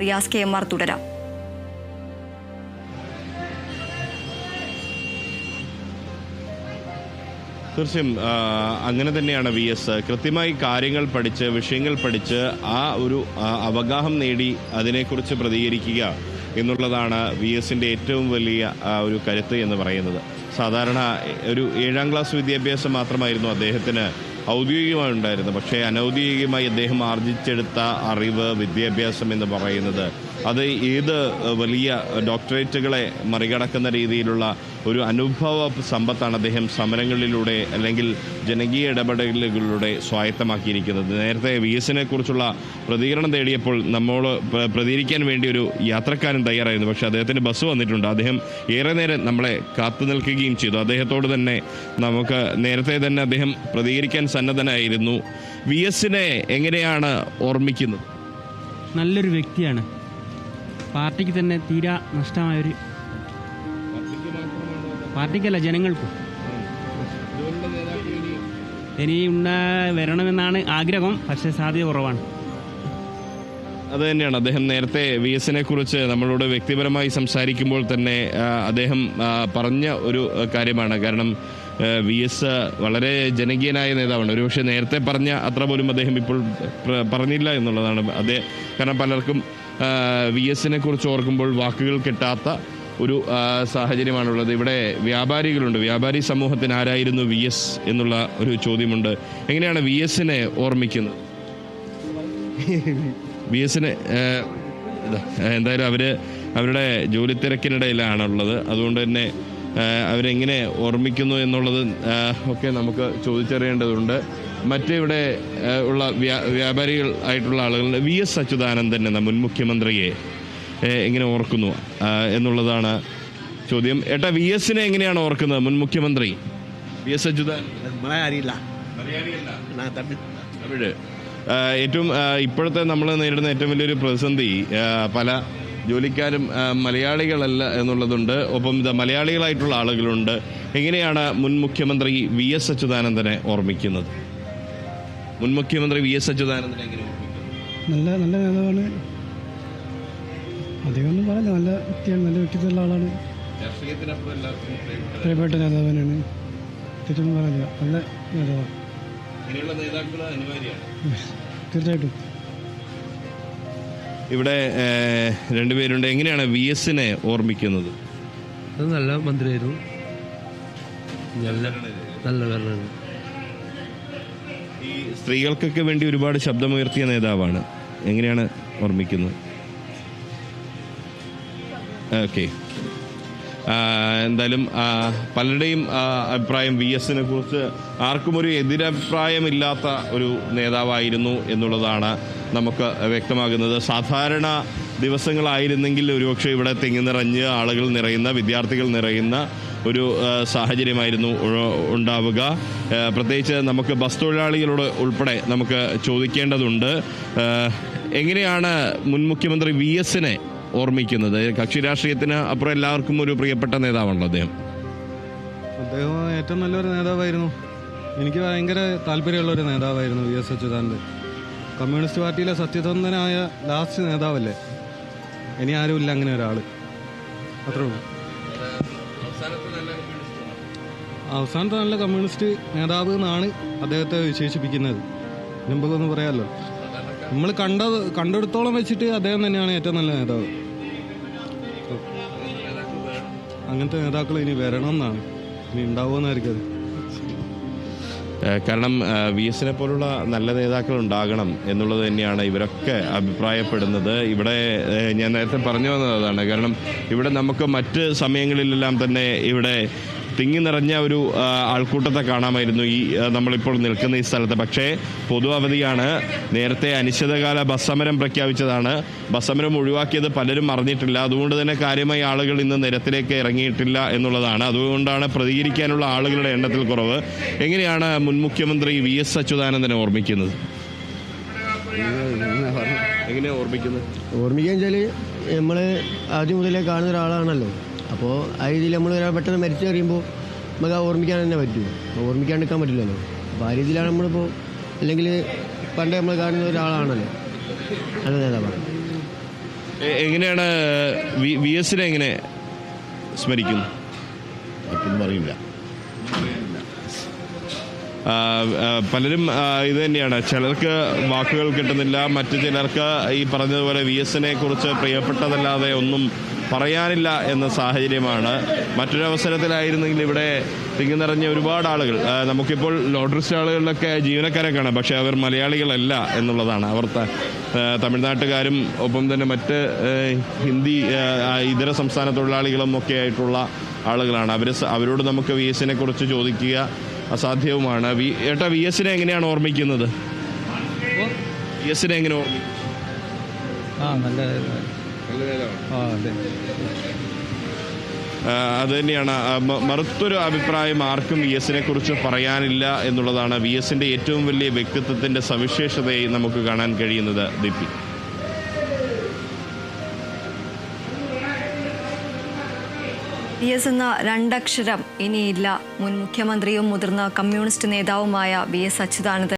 Riyas K M R തുടരാം. തീർച്ചയായും അങ്ങനെ തന്നെയാണ് വി എസ്. കൃത്യമായി കാര്യങ്ങൾ പഠിച്ച് വിഷയങ്ങൾ പഠിച്ച് ആ ഒരു അവഗാഹം നേടി അതിനെക്കുറിച്ച് പ്രതികരിക്കുക എന്നുള്ളതാണ് വി എസിന്റെ ഏറ്റവും വലിയ ഒരു കരുത്ത് എന്ന് പറയുന്നത്. സാധാരണ ഒരു ഏഴാം ക്ലാസ് വിദ്യാഭ്യാസം മാത്രമായിരുന്നു അദ്ദേഹത്തിന് ഔദ്യോഗികമായി ഉണ്ടായിരുന്നത് പക്ഷേ അനൗദ്യോഗികമായി അദ്ദേഹം ആർജിച്ചെടുത്ത അറിവ് വിദ്യാഭ്യാസം എന്ന് പറയുന്നത് അത് ഏത് വലിയ ഡോക്ടറേറ്റുകളെ മറികടക്കുന്ന രീതിയിലുള്ള ഒരു അനുഭവ സമ്പത്താണ് അദ്ദേഹം സമരങ്ങളിലൂടെ അല്ലെങ്കിൽ ജനകീയ ഇടപെടലുകളിലൂടെ സ്വായത്തമാക്കിയിരിക്കുന്നത്. നേരത്തെ വി എസിനെ കുറിച്ചുള്ള പ്രതികരണം തേടിയപ്പോൾ നമ്മോട് പ്ര- പ്രതികരിക്കാൻ വേണ്ടി ഒരു യാത്രക്കാരൻ തയ്യാറായിരുന്നു. പക്ഷേ അദ്ദേഹത്തിന്റെ ബസ് വന്നിട്ടുണ്ട്. അദ്ദേഹം ഏറെ നേരം നമ്മളെ കാത്തു നിൽക്കുകയും ചെയ്തു. അദ്ദേഹത്തോട് തന്നെ നമുക്ക് നേരത്തെ തന്നെ അദ്ദേഹം പ്രതികരിക്കാൻ സന്നദ്ധനായിരുന്നു. വി എസിനെ എങ്ങനെയാണ് ഓർമ്മിക്കുന്നത്? നല്ലൊരു വ്യക്തിയാണ്. പാർട്ടിക്ക് തന്നെ തീരാ നഷ്ടമായൊരു പാർട്ടിക്കല്ല ജനങ്ങൾക്കും. ഇനി ഉണ്ട വരണമെന്നാണ് ആഗ്രഹം പക്ഷേ സാധ്യത കുറവാണ്. അത് തന്നെയാണ്. അദ്ദേഹം നേരത്തെ വി എസിനെ കുറിച്ച് നമ്മളോട് വ്യക്തിപരമായി സംസാരിക്കുമ്പോൾ തന്നെ അദ്ദേഹം പറഞ്ഞ ഒരു കാര്യമാണ്. കാരണം വി എസ് വളരെ ജനകീയനായ നേതാവാണ്. ഒരുപക്ഷെ നേരത്തെ പറഞ്ഞ അത്ര പോലും അദ്ദേഹം ഇപ്പോൾ പറഞ്ഞില്ല എന്നുള്ളതാണ്. അദ്ദേഹം കാരണം പലർക്കും വി എസിനെ കുറിച്ച് ഓർക്കുമ്പോൾ വാക്കുകൾ കിട്ടാത്ത ഒരു സാഹചര്യമാണുള്ളത്. ഇവിടെ വ്യാപാരികളുണ്ട്. വ്യാപാരി സമൂഹത്തിന് ആരായിരുന്നു വി എസ് എന്നുള്ള ഒരു ചോദ്യമുണ്ട്. എങ്ങനെയാണ് വി എസിനെ ഓർമ്മിക്കുന്നത്? വി എസിന് എന്തായാലും അവർ അവരുടെ ജോലി തിരക്കിനിടയിലാണുള്ളത് അതുകൊണ്ട് തന്നെ അവരെങ്ങനെ ഓർമ്മിക്കുന്നു എന്നുള്ളത് ഒക്കെ നമുക്ക് ചോദിച്ചറിയേണ്ടതുണ്ട്. മറ്റിവിടെ ഉള്ള വ്യാപാരികൾ ആയിട്ടുള്ള ആളുകളുടെ വി എസ് അച്യുതാനന്ദൻ എന്ന മുൻ മുഖ്യമന്ത്രിയെ എങ്ങനെ ഓർക്കുന്നു. എന്നുള്ളതാണ് ചോദ്യം. ഏട്ടാ വി എസിനെ എങ്ങനെയാണ് ഓർക്കുന്നത് മുൻ മുഖ്യമന്ത്രി? V S Achuthanandan. അറിയില്ല തമിഴ്. ഏറ്റവും ഇപ്പോഴത്തെ നമ്മൾ നേരിടുന്ന ഏറ്റവും വലിയൊരു പ്രതിസന്ധി പല ജോലിക്കാരും മലയാളികളല്ല എന്നുള്ളതുണ്ട്. ഒപ്പം ഇത് മലയാളികളായിട്ടുള്ള ആളുകളുണ്ട്. എങ്ങനെയാണ് മുൻ മുഖ്യമന്ത്രി വി എസ് അച്യുതാനന്ദനെ ഓർമ്മിക്കുന്നത്? മുൻ മുഖ്യമന്ത്രി വി എസ് അച്യുതാനന്ദനെ എങ്ങനെ നല്ല നല്ല നേതാവാണ്. അധികമൊന്നും പറയില്ല. നല്ല വ്യക്തിയാണ് നല്ല വ്യക്തിത്വമുള്ള ആളാണ്. പ്രിയപ്പെട്ട നേതാവാനാണ് തെറ്റൊന്നും പറയില്ല. നല്ല നേതാവാണ്. തീർച്ചയായിട്ടും. ഇവിടെ രണ്ടുപേരുണ്ട് എങ്ങനെയാണ് വി എസിനെ ഓർമ്മിക്കുന്നത്? അത് നല്ല മന്ത്രിയായിരുന്നു. നല്ല നല്ല ഈ സ്ത്രീകൾക്കൊക്കെ വേണ്ടി ഒരുപാട് ശബ്ദമുയർത്തിയ നേതാവാണ്. എങ്ങനെയാണ് ഓർമ്മിക്കുന്നത്? ഓക്കെ. എന്തായാലും പലരുടെയും അഭിപ്രായം വി എസിനെ കുറിച്ച് ആർക്കും ഒരു എതിരഭിപ്രായമില്ലാത്ത ഒരു നേതാവായിരുന്നു എന്നുള്ളതാണ് നമുക്ക് വ്യക്തമാകുന്നത്. സാധാരണ ദിവസങ്ങളായിരുന്നെങ്കിൽ ഒരുപക്ഷെ ഇവിടെ തെങ്ങി നിറഞ്ഞ് ആളുകൾ നിറയുന്ന വിദ്യാർത്ഥികൾ നിറയുന്ന ഒരു സാഹചര്യമായിരുന്നു ഉണ്ടാവുക. പ്രത്യേകിച്ച് നമുക്ക് ബസ് തൊഴിലാളികളോട് ഉൾപ്പെടെ നമുക്ക് ചോദിക്കേണ്ടതുണ്ട്. എങ്ങനെയാണ് മുൻ മുഖ്യമന്ത്രി വി എസിനെ ഓർമ്മിക്കുന്നത്? കക്ഷി രാഷ്ട്രീയത്തിന് അപ്പുറം എല്ലാവർക്കും ഒരു പ്രിയപ്പെട്ട നേതാവാണല്ലോ അദ്ദേഹം. അദ്ദേഹം ഏറ്റവും നല്ലൊരു നേതാവായിരുന്നു. എനിക്ക് ഭയങ്കര താല്പര്യമുള്ള ഒരു നേതാവായിരുന്നു വി എസ് അച്യുതാനന്ദൻ. കമ്മ്യൂണിസ്റ്റ് പാർട്ടിയിലെ സത്യസന്ധനായ ലാസ്റ്റ് നേതാവല്ലേ? ഇനി ആരുമില്ല അങ്ങനെ ഒരാൾ അത്രേ ഉള്ളൂ. അവസാനത്തെ നല്ല കമ്മ്യൂണിസ്റ്റ് നേതാവ് എന്നാണ് അദ്ദേഹത്തെ വിശേഷിപ്പിക്കുന്നത്. നമ്പതെന്ന് പറയാമല്ലോ നമ്മൾ കണ്ട കണ്ടെടുത്തോളം വെച്ചിട്ട് അദ്ദേഹം തന്നെയാണ് ഏറ്റവും നല്ല നേതാവ്. അങ്ങനത്തെ നേതാക്കൾ ഇനി വരണം എന്നാണ് ഇനി ഉണ്ടാവുമെന്നായിരിക്കും കാരണം വി എസിനെ പോലുള്ള നല്ല നേതാക്കൾ ഉണ്ടാകണം എന്നുള്ളത് തന്നെയാണ് ഇവരൊക്കെ അഭിപ്രായപ്പെടുന്നത്. ഇവിടെ ഞാൻ നേരത്തെ പറഞ്ഞു വന്നത് അതാണ്. കാരണം ഇവിടെ നമുക്ക് മറ്റ് സമയങ്ങളിലെല്ലാം തന്നെ ഇവിടെ തിങ്ങി നിറഞ്ഞ ഒരു ആൾക്കൂട്ടത്തെ കാണാമായിരുന്നു ഈ നമ്മളിപ്പോൾ നിൽക്കുന്ന ഈ സ്ഥലത്ത്. പക്ഷേ പൊതു അവധിയാണ്. നേരത്തെ അനിശ്ചിതകാല ബസ് സമരം പ്രഖ്യാപിച്ചതാണ്. ബസ് സമരം ഒഴിവാക്കിയത് പലരും അറിഞ്ഞിട്ടില്ല അതുകൊണ്ട് തന്നെ കാര്യമായി ആളുകൾ ഇന്ന് നിരത്തിലേക്ക് ഇറങ്ങിയിട്ടില്ല എന്നുള്ളതാണ്. അതുകൊണ്ടാണ് പ്രതികരിക്കാനുള്ള ആളുകളുടെ എണ്ണത്തിൽ കുറവ്. എങ്ങനെയാണ് മുൻ മുഖ്യമന്ത്രി വി എസ് അച്യുതാനന്ദനെ ഓർമ്മിക്കുന്നത്? എങ്ങനെയാണ് ഓർമ്മിക്കുന്നത്? ഓർമ്മിക്കുക വെച്ചാൽ നമ്മൾ ആദ്യം മുതലേ കാണുന്ന ഒരാളാണല്ലോ. അപ്പോൾ ആ രീതിയിൽ നമ്മൾ ഒരാൾ പെട്ടെന്ന് മരിച്ചു കഴിയുമ്പോൾ നമുക്ക് ആ ഓർമ്മിക്കാൻ തന്നെ പറ്റൂ. അപ്പോൾ ഓർമ്മിക്കാണ്ടിരിക്കാൻ പറ്റില്ലല്ലോ. അപ്പോൾ ആ രീതിയിലാണ് നമ്മളിപ്പോൾ അല്ലെങ്കിൽ പണ്ട് നമ്മൾ കാണുന്ന ഒരാളാണല്ലോ. നല്ല നേതാവാണ്. എ- എങ്ങനെയാണ് വി എസിനെ എങ്ങനെ സ്മരിക്കുന്നു? ആ, പലരും ഇത് തന്നെയാണ്. ചിലർക്ക് വാക്കുകൾ കിട്ടുന്നില്ല. മറ്റു ചിലർക്ക് ഈ പറഞ്ഞതുപോലെ വി എസിനെ കുറിച്ച് പ്രിയപ്പെട്ടതല്ലാതെ ഒന്നും പറയാനില്ല എന്ന സാഹചര്യമാണ്. മറ്റൊരവസരത്തിലായിരുന്നെങ്കിൽ ഇവിടെ തിങ്ങി നിറഞ്ഞ ഒരുപാട് ആളുകൾ നമുക്കിപ്പോൾ ലോട്ടറി സ്റ്റാളുകളിലൊക്കെ ജീവനക്കാരെ കാണാം പക്ഷേ അവർ മലയാളികളല്ല എന്നുള്ളതാണ്. അവർ തമിഴ്നാട്ടുകാരും ഒപ്പം തന്നെ മറ്റ് ഹിന്ദി ഇതര സംസ്ഥാന തൊഴിലാളികളും ഒക്കെ ആയിട്ടുള്ള ആളുകളാണ്. അവർ അവരോട് നമുക്ക് വി എസിനെ കുറിച്ച് ചോദിക്കുക. അസാധ്യവുമാണ്. ഏട്ടാ വി എസിനെ എങ്ങനെയാണ് ഓർമ്മിക്കുന്നത്? വി എസിനെ എങ്ങനെ ഓർമ്മിക്കും ആ നല്ല ആ അതെ. തന്നെയാണ്. മറുത്തൊരു അഭിപ്രായം ആർക്കും വി എസിനെ കുറിച്ച് പറയാനില്ല എന്നുള്ളതാണ് വി എസിന്റെ ഏറ്റവും വലിയ വ്യക്തിത്വത്തിന്റെ സവിശേഷതയായി നമുക്ക് കാണാൻ കഴിയുന്നത് ദീപി വി എസ് എന്ന രണ്ടക്ഷരം ഇനിയില്ല. മുൻ മുഖ്യമന്ത്രിയും മുതിർന്ന കമ്മ്യൂണിസ്റ്റ് നേതാവുമായ വി എസ് അച്യുതാനന്ദൻ